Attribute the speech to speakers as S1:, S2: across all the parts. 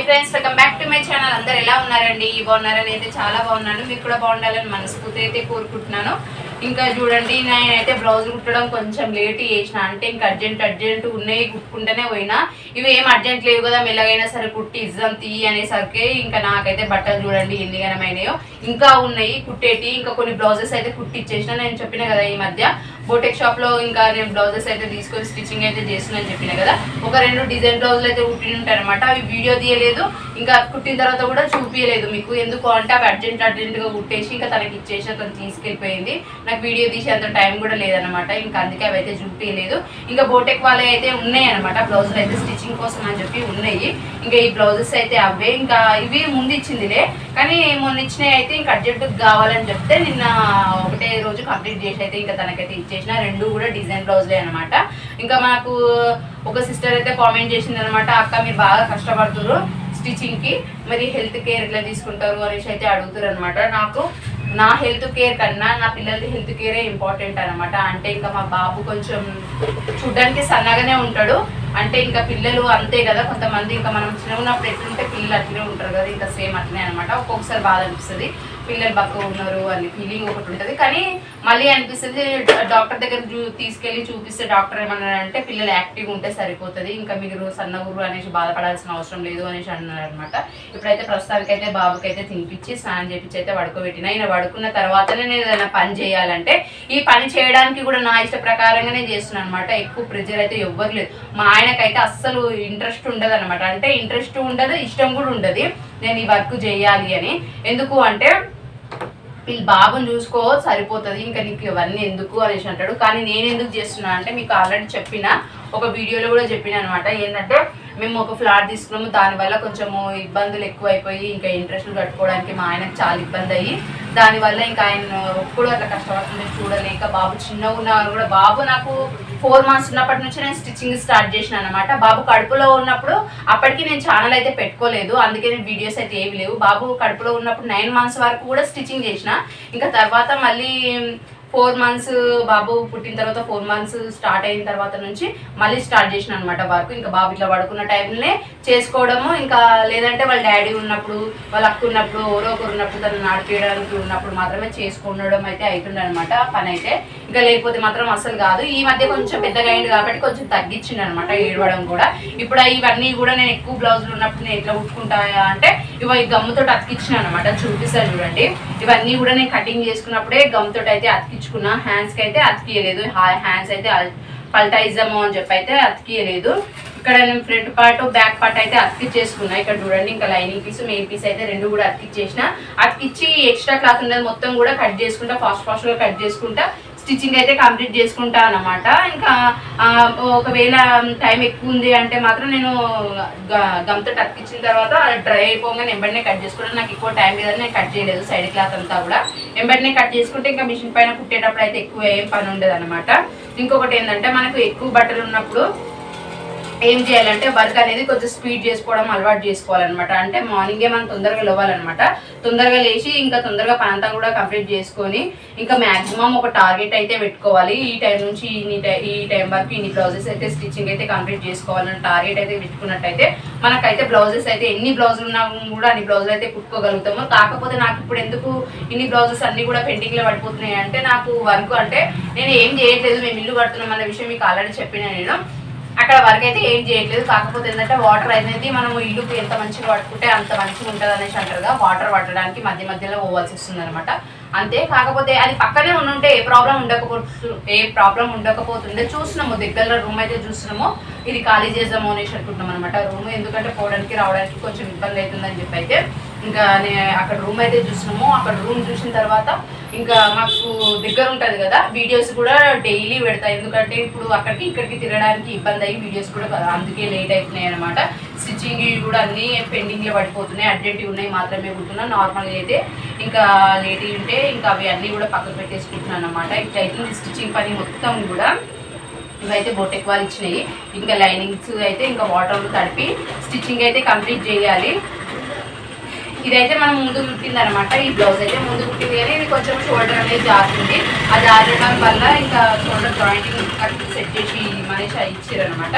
S1: hi friends welcome back to my channel అందరు ఎలా ఉన్నారండి బాగున్నారని అయితే చాలా బాగున్నాను మీకు కూడా బాగుండాలని మనస్ఫూర్తి అయితే కోరుకుంటున్నాను ఇంకా చూడండి నేనైతే బ్లౌజ్ కుట్టడం కొంచెం లేట్ చేసిన అంటే ఇంకా అర్జెంట్ అర్జెంట్ ఉన్నాయి కుట్టుకుంటూనే పోయినా ఇవి ఏం అర్జెంట్ లేవు కదా మెల్లగైనా సరే కుట్టి ఇద్దాం తీ అనేసరికి ఇంకా నాకైతే బట్టలు చూడండి ఎన్ని గనమైనాయో ఇంకా ఉన్నాయి కుట్టేటి ఇంకా కొన్ని బ్లౌజెస్ అయితే ఇచ్చేసిన నేను చెప్పిన కదా ఈ మధ్య బోటెక్ షాప్లో ఇంకా నేను బ్లౌజెస్ అయితే తీసుకొని స్టిచ్చింగ్ అయితే చేస్తున్నాను చెప్పిన కదా ఒక రెండు డిజైన్ బ్లౌజులు అయితే కుట్టి అనమాట అవి వీడియో తీయలేదు ఇంకా కుట్టిన తర్వాత కూడా చూపించలేదు మీకు ఎందుకు అంటే అవి అర్జెంట్ గా కుట్టేసి ఇంకా తనకి ఇచ్చేసి అతను తీసుకెళ్ళిపోయింది నాకు వీడియో తీసి అంత టైం కూడా లేదనమాట ఇంకా అందుకే అవి అయితే చూపించలేదు ఇంకా బోటెక్ వాళ్ళే అయితే ఉన్నాయి అనమాట బ్లౌజులు అయితే స్టిచ్చింగ్ కోసం అని చెప్పి ఉన్నాయి ఇంకా ఈ బ్లౌజెస్ అయితే అవే ఇంకా ఇవి ముందు ఇచ్చిందిలే కానీ మొన్న ఇచ్చినవి అయితే ఇంకా అర్జెంట్ కావాలని చెప్తే నిన్న ఒకటే రోజు కంప్లీట్ చేసి అయితే ఇంకా తనకైతే ఇచ్చే చేసిన రెండు కూడా డిజైన్ బ్లౌజ్లే అనమాట ఇంకా మాకు ఒక సిస్టర్ అయితే కామెంట్ చేసింది అనమాట అక్క మీరు బాగా కష్టపడుతున్నారు స్టిచింగ్కి మరి హెల్త్ కేర్ ఎట్లా తీసుకుంటారు అనేసి అయితే అడుగుతారు అనమాట నాకు నా హెల్త్ కేర్ కన్నా నా పిల్లలకి హెల్త్ కేరే ఇంపార్టెంట్ అనమాట అంటే ఇంకా మా బాబు కొంచెం చూడ్డానికి సన్నగానే ఉంటాడు అంటే ఇంకా పిల్లలు అంతే కదా కొంతమంది ఇంకా మనం చిన్నప్పుడు ఎట్లుంటే పిల్లలు అట్లనే ఉంటారు కదా ఇంకా సేమ్ అట్లనే అనమాట ఒక్కొక్కసారి బాధ అనిపిస్తుంది పిల్లలు బక్క ఉన్నారు అని ఫీలింగ్ ఒకటి ఉంటుంది కానీ మళ్ళీ అనిపిస్తుంది డాక్టర్ దగ్గర తీసుకెళ్ళి చూపిస్తే డాక్టర్ ఏమన్నా అంటే పిల్లలు యాక్టివ్గా ఉంటే సరిపోతుంది ఇంకా మీరు సన్న ఊరు అనేసి బాధపడాల్సిన అవసరం లేదు అనేసి అన్నారు అనమాట ఇప్పుడైతే ప్రస్తుతానికి అయితే బాబుకి అయితే తినిపించి స్నానం చేపించి అయితే పడుకోబెట్టిన ఈయన పడుకున్న తర్వాతనే నేను ఏదైనా పని చేయాలంటే ఈ పని చేయడానికి కూడా నా ఇష్ట ప్రకారంగానే చేస్తున్నాను అనమాట ఎక్కువ ప్రెజర్ అయితే ఎవ్వరు లేదు మా ఆయనకైతే అస్సలు ఇంట్రెస్ట్ ఉండదు అనమాట అంటే ఇంట్రెస్ట్ ఉండదు ఇష్టం కూడా ఉండదు నేను ఈ వర్క్ చేయాలి అని ఎందుకు అంటే వీళ్ళు బాబుని చూసుకో సరిపోతుంది ఇంకా నీకు ఇవన్నీ ఎందుకు అనేసి అంటాడు కానీ నేను ఎందుకు చేస్తున్నాను అంటే మీకు ఆల్రెడీ చెప్పిన ఒక వీడియోలో కూడా చెప్పిన అనమాట ఏంటంటే మేము ఒక ఫ్లాట్ తీసుకున్నాము దానివల్ల కొంచెము ఇబ్బందులు ఎక్కువైపోయి ఇంకా ఇంట్రెస్ట్లు కట్టుకోవడానికి మా ఆయనకు చాలా ఇబ్బంది అయ్యి దానివల్ల ఇంకా ఆయన కూడా అట్లా కష్టపడుతుంది చూడలేక బాబు చిన్నగా ఉన్నవారు కూడా బాబు నాకు ఫోర్ మంత్స్ ఉన్నప్పటి నుంచి నేను స్టిచ్చింగ్ స్టార్ట్ చేసిన అనమాట బాబు కడుపులో ఉన్నప్పుడు అప్పటికి నేను ఛానల్ అయితే పెట్టుకోలేదు అందుకే నేను వీడియోస్ అయితే ఏమి లేవు బాబు కడుపులో ఉన్నప్పుడు నైన్ మంత్స్ వరకు కూడా స్టిచ్చింగ్ చేసిన ఇంకా తర్వాత మళ్ళీ ఫోర్ మంత్స్ బాబు పుట్టిన తర్వాత ఫోర్ మంత్స్ స్టార్ట్ అయిన తర్వాత నుంచి మళ్ళీ స్టార్ట్ చేసిన అనమాట వర్క్ ఇంకా బాబు ఇట్లా పడుకున్న టైంలోనే చేసుకోవడము ఇంకా లేదంటే వాళ్ళ డాడీ ఉన్నప్పుడు వాళ్ళ అక్క ఉన్నప్పుడు ఎవరో ఒకరు ఉన్నప్పుడు తను నడిపేయడానికి ఉన్నప్పుడు మాత్రమే చేసుకుండడం అయితే అవుతుండే అనమాట పని అయితే ఇంకా లేకపోతే మాత్రం అసలు కాదు ఈ మధ్య కొంచెం పెద్దగా అయింది కాబట్టి కొంచెం తగ్గించింది అనమాట ఏడవడం కూడా ఇప్పుడు ఇవన్నీ కూడా నేను ఎక్కువ బ్లౌజులు ఉన్నప్పుడు నేను ఎట్లా ఉట్టుకుంటా అంటే ఇవ ఈ గమ్ముతో అతికించిన అనమాట చూపిస్తాను చూడండి ఇవన్నీ కూడా నేను కటింగ్ చేసుకున్నప్పుడే గమ్తో అయితే అతికించుకున్నా హ్యాండ్స్కి అయితే అతికియలేదు హ్యాండ్స్ అయితే పల్టైజము అని చెప్పి అయితే అతికియలేదు ఇక్కడ నేను ఫ్రంట్ పార్ట్ బ్యాక్ పార్ట్ అయితే అతికిచ్చేసుకున్నా ఇక్కడ చూడండి ఇంకా లైనింగ్ పీస్ మెయిన్ పీస్ అయితే రెండు కూడా అతికిచ్చేసిన అతికిచ్చి ఎక్స్ట్రా క్లాత్ ఉండేది మొత్తం కూడా కట్ చేసుకుంటా ఫాస్ట్ ఫాస్ట్గా కట్ చేసుకుంటా స్టిచ్చింగ్ అయితే కంప్లీట్ చేసుకుంటా అనమాట ఇంకా ఒకవేళ టైం ఎక్కువ ఉంది అంటే మాత్రం నేను గమ్తో టక్కిచ్చిన తర్వాత డ్రై అయిపోగానే ఎంబడినే కట్ చేసుకుంటాను నాకు ఎక్కువ టైం లేదని నేను కట్ చేయలేదు సైడ్ క్లాత్ అంతా కూడా ఎంబడినే కట్ చేసుకుంటే ఇంకా మిషన్ పైన కుట్టేటప్పుడు అయితే ఎక్కువ ఏం పని ఉండదు అనమాట ఇంకొకటి ఏంటంటే మనకు ఎక్కువ బట్టలు ఉన్నప్పుడు ఏం చేయాలంటే వర్క్ అనేది కొంచెం స్పీడ్ చేసుకోవడం అలవాటు చేసుకోవాలన్నమాట అంటే మార్నింగే మనం తొందరగా లేవాలన్నమాట తొందరగా లేచి ఇంకా తొందరగా పనంతా కూడా కంప్లీట్ చేసుకొని ఇంకా మ్యాక్సిమం ఒక టార్గెట్ అయితే పెట్టుకోవాలి ఈ టైం నుంచి ఇన్ని ఈ టైం వరకు ఇన్ని బ్లౌజెస్ అయితే స్టిచ్చింగ్ అయితే కంప్లీట్ చేసుకోవాలని టార్గెట్ అయితే పెట్టుకున్నట్టయితే మనకైతే బ్లౌజెస్ అయితే ఎన్ని బ్లౌజులు ఉన్నా కూడా అన్ని బ్లౌజులు అయితే కుట్టుకోగలుగుతాము కాకపోతే నాకు ఇప్పుడు ఎందుకు ఇన్ని బ్లౌజెస్ అన్ని కూడా పెండింగ్లో పడిపోతున్నాయి అంటే నాకు వర్క్ అంటే నేను ఏం చేయట్లేదు మేము ఇల్లు కడుతున్నాం అన్న విషయం మీకు ఆల్రెడీ చెప్పిన నేను అక్కడ వరకు అయితే ఏం చేయట్లేదు కాకపోతే ఏంటంటే వాటర్ అనేది మనం ఇల్లు ఎంత మంచిగా పట్టుకుంటే అంత మంచిగా ఉంటుంది అనేసి అంటారుగా వాటర్ పట్టడానికి మధ్య మధ్యలో పోవాల్సి వస్తుంది అనమాట అంతే కాకపోతే అది పక్కనే ఉండుంటే ఏ ప్రాబ్లం ఉండకపోతు ఏ ప్రాబ్లం ఉండకపోతుందో చూస్తున్నాము దగ్గరలో రూమ్ అయితే చూస్తున్నాము ఇది ఖాళీ చేద్దాము అనేసి అనుకుంటున్నాం అనమాట రూమ్ ఎందుకంటే పోవడానికి రావడానికి కొంచెం ఇబ్బంది అవుతుందని చెప్పి అయితే ఇంకా అక్కడ రూమ్ అయితే చూసినాము అక్కడ రూమ్ చూసిన తర్వాత ఇంకా మాకు దగ్గర ఉంటుంది కదా వీడియోస్ కూడా డైలీ పెడతాయి ఎందుకంటే ఇప్పుడు అక్కడికి ఇక్కడికి తిరగడానికి ఇబ్బంది అయ్యి వీడియోస్ కూడా అందుకే లేట్ అవుతున్నాయి అనమాట స్టిచ్చింగ్ కూడా అన్నీ పెండింగ్లో పడిపోతున్నాయి అర్జెంట్ ఉన్నాయి మాత్రమే కుడుతున్నా నార్మల్గా అయితే ఇంకా లేట్ ఉంటే ఇంకా అవి అన్నీ కూడా పక్కకు పెట్టేసుకుంటున్నాను అనమాట ఇట్లయితే స్టిచ్చింగ్ పని మొత్తం కూడా ఇవైతే బొట్టెక్ వాళ్ళు ఇచ్చినాయి ఇంకా లైనింగ్స్ అయితే ఇంకా వాటర్ తడిపి స్టిచ్చింగ్ అయితే కంప్లీట్ చేయాలి ఇదైతే మనం ముందు కుట్టింది అనమాట ఈ బ్లౌజ్ అయితే ముందు కుట్టింది కానీ ఇది కొంచెం షోల్డర్ అనేది జారుతుంది ఆ జారడం వల్ల ఇంకా షోల్డర్ జాయింటింగ్ కరెక్ట్ సెట్ చేసి మనిషి అనమాట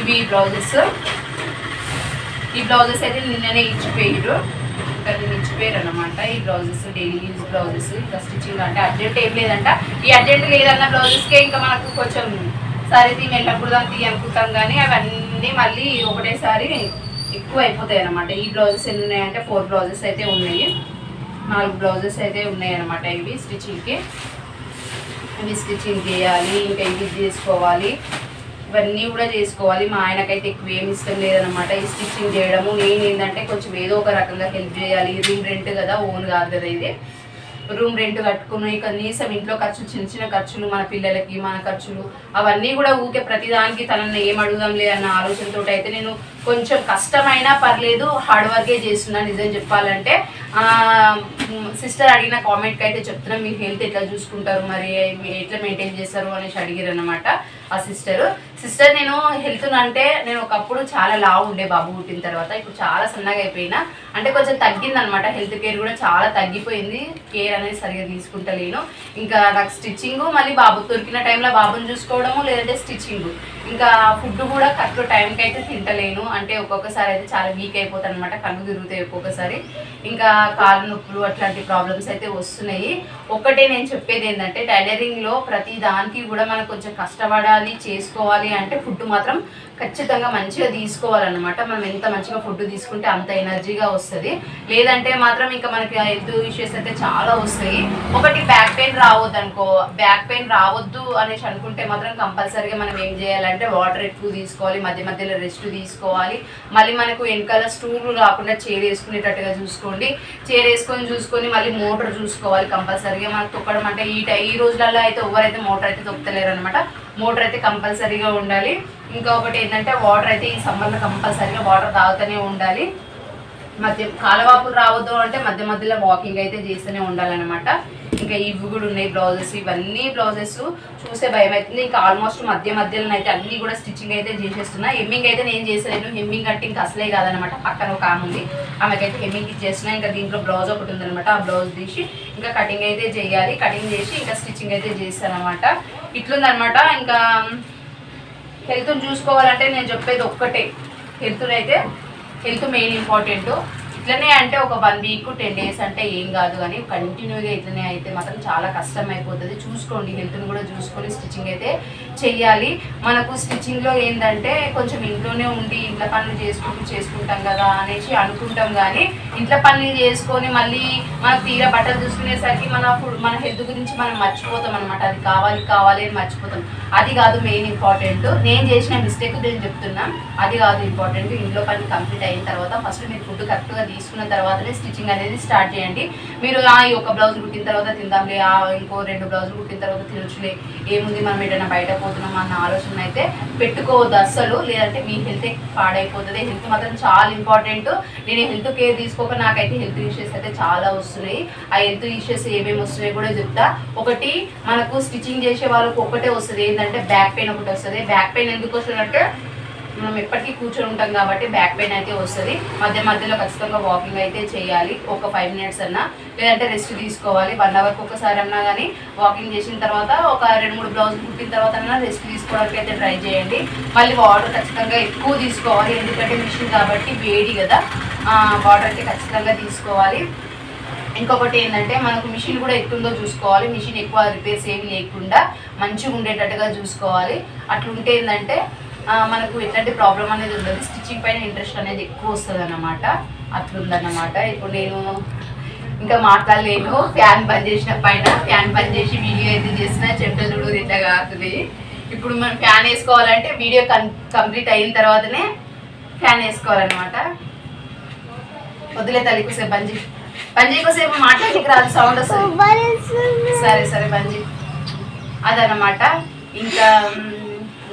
S1: ఇవి బ్లౌజెస్ ఈ బ్లౌజెస్ అయితే నిన్ననే ఇచ్చిపోయారు ఒకరిని ఇచ్చిపోయారు అనమాట ఈ బ్లౌజెస్ డైలీ యూజ్ బ్లౌజెస్ ఇంకా స్టిచ్చింగ్ అంటే అర్జెంట్ ఏం లేదంట ఈ అర్జెంట్ లేదన్న బ్లౌజెస్కే ఇంకా మనకు కొంచెం సరే తీ వెళ్ళకూడదు అని తీయనుకుంటాం కానీ అవన్నీ మళ్ళీ ఒకటేసారి ఎక్కువ అయిపోతాయి అనమాట ఈ బ్లౌజెస్ ఎన్ని ఉన్నాయంటే ఫోర్ బ్లౌజెస్ అయితే ఉన్నాయి నాలుగు బ్లౌజెస్ అయితే ఉన్నాయి అనమాట ఇవి స్టిచ్చింగ్కి ఇవి స్టిచ్చింగ్ చేయాలి ఇంకా ఇవి చేసుకోవాలి ఇవన్నీ కూడా చేసుకోవాలి మా ఆయనకైతే ఎక్కువ ఏమి ఇష్టం లేదనమాట ఈ స్టిచ్చింగ్ చేయడము నేను ఏంటంటే కొంచెం ఏదో ఒక రకంగా హెల్ప్ చేయాలి రీల్ రెంట్ కదా ఓన్ కాదు కదా ఇది రూమ్ రెంట్ కట్టుకుని కనీసం ఇంట్లో ఖర్చులు చిన్న చిన్న ఖర్చులు మన పిల్లలకి మన ఖర్చులు అవన్నీ కూడా ఊకే ప్రతిదానికి తనని ఏం అడుగుదాంలే అన్న ఆలోచనతో అయితే నేను కొంచెం కష్టమైనా పర్లేదు హార్డ్ వర్కే చేస్తున్నా నిజం చెప్పాలంటే సిస్టర్ అడిగిన కామెంట్కి అయితే చెప్తున్నాం మీ హెల్త్ ఎట్లా చూసుకుంటారు మరి ఎట్లా మెయింటైన్ చేస్తారు అనేసి అడిగారు అనమాట ఆ సిస్టర్ సిస్టర్ నేను హెల్త్ అంటే నేను ఒకప్పుడు చాలా లావు ఉండే బాబు పుట్టిన తర్వాత ఇప్పుడు చాలా సన్నగా అయిపోయినా అంటే కొంచెం తగ్గిందనమాట హెల్త్ కేర్ కూడా చాలా తగ్గిపోయింది కేర్ అనేది సరిగా తీసుకుంటలేను ఇంకా నాకు స్టిచ్చింగ్ మళ్ళీ బాబు దొరికిన టైంలో బాబుని చూసుకోవడము లేదంటే స్టిచ్చింగ్ ఇంకా ఫుడ్ కూడా కరెక్ట్ టైంకి అయితే తింటలేను అంటే ఒక్కొక్కసారి అయితే చాలా వీక్ అయిపోతాను అనమాట కళ్ళు తిరుగుతాయి ఒక్కొక్కసారి ఇంకా కాళ్ళు నొప్పులు అట్లాంటి ప్రాబ్లమ్స్ అయితే వస్తున్నాయి ఒక్కటే నేను చెప్పేది ఏంటంటే టైలరింగ్లో ప్రతి దానికి కూడా మనం కొంచెం కష్టపడాలి చేసుకోవాలి అంటే ఫుడ్ మాత్రం ఖచ్చితంగా మంచిగా తీసుకోవాలన్నమాట మనం ఎంత మంచిగా ఫుడ్ తీసుకుంటే అంత ఎనర్జీగా వస్తుంది లేదంటే మాత్రం ఇంకా మనకి హెల్త్ ఇష్యూస్ అయితే చాలా వస్తాయి ఒకటి బ్యాక్ పెయిన్ రావద్దు అనుకో బ్యాక్ పెయిన్ రావద్దు అనేసి అనుకుంటే మాత్రం కంపల్సరీగా మనం ఏం చేయాలంటే వాటర్ ఎక్కువ తీసుకోవాలి మధ్య మధ్యలో రెస్ట్ తీసుకోవాలి మళ్ళీ మనకు వెనకాల స్టూలు రాకుండా చైర్ వేసుకునేటట్టుగా చూసుకోండి చైర్ వేసుకొని చూసుకొని మళ్ళీ మోటార్ చూసుకోవాలి కంపల్సరీగా మనకు తొక్కడం అంటే ఈ ఈ రోజులలో అయితే ఎవరైతే మోటార్ అయితే తొక్కలేరు అనమాట మోటర్ అయితే కంపల్సరీగా ఉండాలి ఇంకొకటి ఏంటంటే వాటర్ అయితే ఈ సమ్మర్లో కంపల్సరీగా వాటర్ తాగుతూనే ఉండాలి మధ్య కాలవాపులు రావద్దు అంటే మధ్య మధ్యలో వాకింగ్ అయితే చేస్తూనే ఉండాలన్నమాట ఇంకా ఇవి కూడా ఉన్నాయి బ్లౌజెస్ ఇవన్నీ బ్లౌజెస్ చూసే భయం అవుతుంది ఇంకా ఆల్మోస్ట్ మధ్య మధ్యలో అయితే అన్నీ కూడా స్టిచ్చింగ్ అయితే చేసేస్తున్నా హెమ్మింగ్ అయితే నేను చేసలేను హెమ్మింగ్ అంటే ఇంకా అసలే కాదనమాట పక్కన ఒక ఆమె ఉంది ఆమెకైతే హెమ్మింగ్ ఇచ్చేస్తున్నా ఇంకా దీంట్లో బ్లౌజ్ ఒకటి ఉందనమాట ఆ బ్లౌజ్ తీసి ఇంకా కటింగ్ అయితే చేయాలి కటింగ్ చేసి ఇంకా స్టిచ్చింగ్ అయితే చేస్తానమాట ఇట్లుందనమాట ఇంకా హెల్త్ని చూసుకోవాలంటే నేను చెప్పేది ఒక్కటే హెల్త్ అయితే హెల్త్ మెయిన్ ఇంపార్టెంట్ ఇట్లనే అంటే ఒక వన్ వీక్ టెన్ డేస్ అంటే ఏం కాదు కానీ కంటిన్యూగా ఇట్లనే అయితే మాత్రం చాలా కష్టం అయిపోతుంది చూసుకోండి హెల్త్ని కూడా చూసుకొని స్టిచ్చింగ్ అయితే చేయాలి మనకు స్టిచ్చింగ్లో ఏంటంటే కొంచెం ఇంట్లోనే ఉండి ఇంట్లో పనులు చేసుకుంటూ చేసుకుంటాం కదా అనేసి అనుకుంటాం కానీ ఇంట్లో పనులు చేసుకొని మళ్ళీ మన తీర బట్టలు చూసుకునేసరికి మన మన హెల్త్ గురించి మనం మర్చిపోతాం అనమాట అది కావాలి కావాలి అని మర్చిపోతాం అది కాదు మెయిన్ ఇంపార్టెంట్ నేను చేసిన మిస్టేక్ నేను చెప్తున్నా అది కాదు ఇంపార్టెంట్ ఇంట్లో పని కంప్లీట్ అయిన తర్వాత ఫస్ట్ మీరు ఫుడ్ కరెక్ట్గా తీసుకున్న తర్వాతనే స్టిచ్చింగ్ అనేది స్టార్ట్ చేయండి మీరు ఆ ఒక బ్లౌజ్ కుట్టిన తర్వాత తిందాంలే ఆ ఇంకో రెండు బ్లౌజులు కుట్టిన తర్వాత తినొచ్చులే ఏముంది మనం ఏదైనా బయట పోతున్నాం అన్న ఆలోచన అయితే పెట్టుకోవద్దు అస్సలు లేదంటే మీ హెల్త్ పాడైపోతుంది హెల్త్ మాత్రం చాలా ఇంపార్టెంట్ నేను హెల్త్ కేర్ తీసుకోక నాకైతే హెల్త్ ఇష్యూస్ అయితే చాలా వస్తున్నాయి ఆ హెల్త్ ఇష్యూస్ ఏమేమి వస్తున్నాయి కూడా చెప్తా ఒకటి మనకు స్టిచ్చింగ్ చేసే వాళ్ళకు ఒకటే వస్తుంది ఏంటంటే బ్యాక్ పెయిన్ ఒకటి వస్తుంది బ్యాక్ పెయిన్ ఎందుకు వస్తుందంటే మనం ఎప్పటికీ కూర్చొని ఉంటాం కాబట్టి బ్యాక్ పెయిన్ అయితే వస్తుంది మధ్య మధ్యలో ఖచ్చితంగా వాకింగ్ అయితే చేయాలి ఒక ఫైవ్ మినిట్స్ అన్నా లేదంటే రెస్ట్ తీసుకోవాలి వన్ అవర్కి ఒకసారి అన్నా కానీ వాకింగ్ చేసిన తర్వాత ఒక రెండు మూడు బ్లౌజ్ కుట్టిన తర్వాత అన్నా రెస్ట్ తీసుకోవడానికి అయితే ట్రై చేయండి మళ్ళీ వాటర్ ఖచ్చితంగా ఎక్కువ తీసుకోవాలి ఎందుకంటే మిషన్ కాబట్టి వేడి కదా వాటర్ అయితే ఖచ్చితంగా తీసుకోవాలి ఇంకొకటి ఏంటంటే మనకు మిషన్ కూడా ఎక్కువందో చూసుకోవాలి మిషన్ ఎక్కువ రిపేర్స్ ఏమి లేకుండా మంచిగా ఉండేటట్టుగా చూసుకోవాలి అట్లుంటే ఏంటంటే మనకు ఎట్లాంటి ప్రాబ్లం అనేది ఉండదు స్టిచ్చింగ్ పైన ఇంట్రెస్ట్ అనేది ఎక్కువ వస్తుంది అన్నమాట అట్లుందన్నమాట ఇప్పుడు నేను ఇంకా మాట్లాడలేను ఫ్యాన్ బంద్ చేసిన పైన ఫ్యాన్ బంద్ చేసి వీడియో అయితే చేసిన చెప్పలు చూడు ఇట్లా కాకుది ఇప్పుడు మనం ఫ్యాన్ వేసుకోవాలంటే వీడియో కంప్లీట్ అయిన తర్వాతనే ఫ్యాన్ వేసుకోవాలన్నమాట వదిలే తల్లి కోసేపు బంజీ బంజీ కోసేపు మాట్లాడికి రాదు సౌండ్ వస్తుంది సరే సరే బంజీ అదనమాట ఇంకా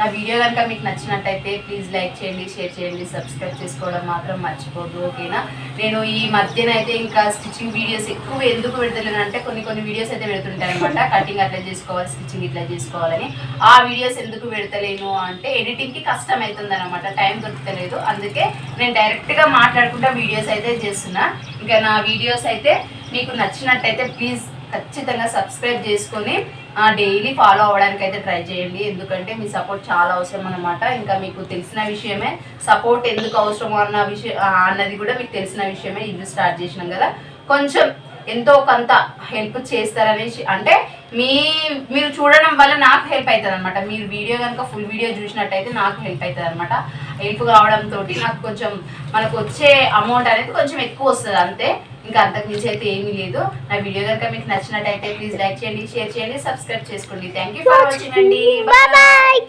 S1: నా వీడియో కనుక మీకు నచ్చినట్టయితే ప్లీజ్ లైక్ చేయండి షేర్ చేయండి సబ్స్క్రైబ్ చేసుకోవడం మాత్రం మర్చిపోదు ఓకేనా నేను ఈ మధ్యనైతే ఇంకా స్టిచ్చింగ్ వీడియోస్ ఎక్కువ ఎందుకు పెడతలేనంటే కొన్ని కొన్ని వీడియోస్ అయితే పెడుతుంటాను అనమాట కటింగ్ అట్లా చేసుకోవాలి స్టిచ్చింగ్ ఇట్లా చేసుకోవాలని ఆ వీడియోస్ ఎందుకు పెడతలేను అంటే ఎడిటింగ్కి కష్టం అవుతుంది అనమాట టైం దొరుకుతలేదు అందుకే నేను డైరెక్ట్గా మాట్లాడుకుంటా వీడియోస్ అయితే చేస్తున్నా ఇంకా నా వీడియోస్ అయితే మీకు నచ్చినట్టయితే ప్లీజ్ ఖచ్చితంగా సబ్స్క్రైబ్ చేసుకొని డైలీ ఫాలో అవ్వడానికి అయితే ట్రై చేయండి ఎందుకంటే మీ సపోర్ట్ చాలా అవసరం అనమాట ఇంకా మీకు తెలిసిన విషయమే సపోర్ట్ ఎందుకు అవసరం అన్న విషయం అన్నది కూడా మీకు తెలిసిన విషయమే ఇల్లు స్టార్ట్ చేసినాం కదా కొంచెం ఎంతో కొంత హెల్ప్ చేస్తారనేసి అంటే మీ మీరు చూడడం వల్ల నాకు హెల్ప్ అవుతుంది అనమాట మీరు వీడియో కనుక ఫుల్ వీడియో చూసినట్టయితే నాకు హెల్ప్ అవుతుంది అనమాట హెల్ప్ కావడంతో నాకు కొంచెం మనకు వచ్చే అమౌంట్ అనేది కొంచెం ఎక్కువ వస్తుంది అంతే ఇంకా అంతకు మించి అయితే ఏమీ లేదు నా వీడియో కనుక మీకు నచ్చినట్టయితే ప్లీజ్ లైక్ చేయండి షేర్ చేయండి సబ్స్క్రైబ్ చేసుకోండి థ్యాంక్ యూ ఫర్ వాచింగ్ అండి బాయ్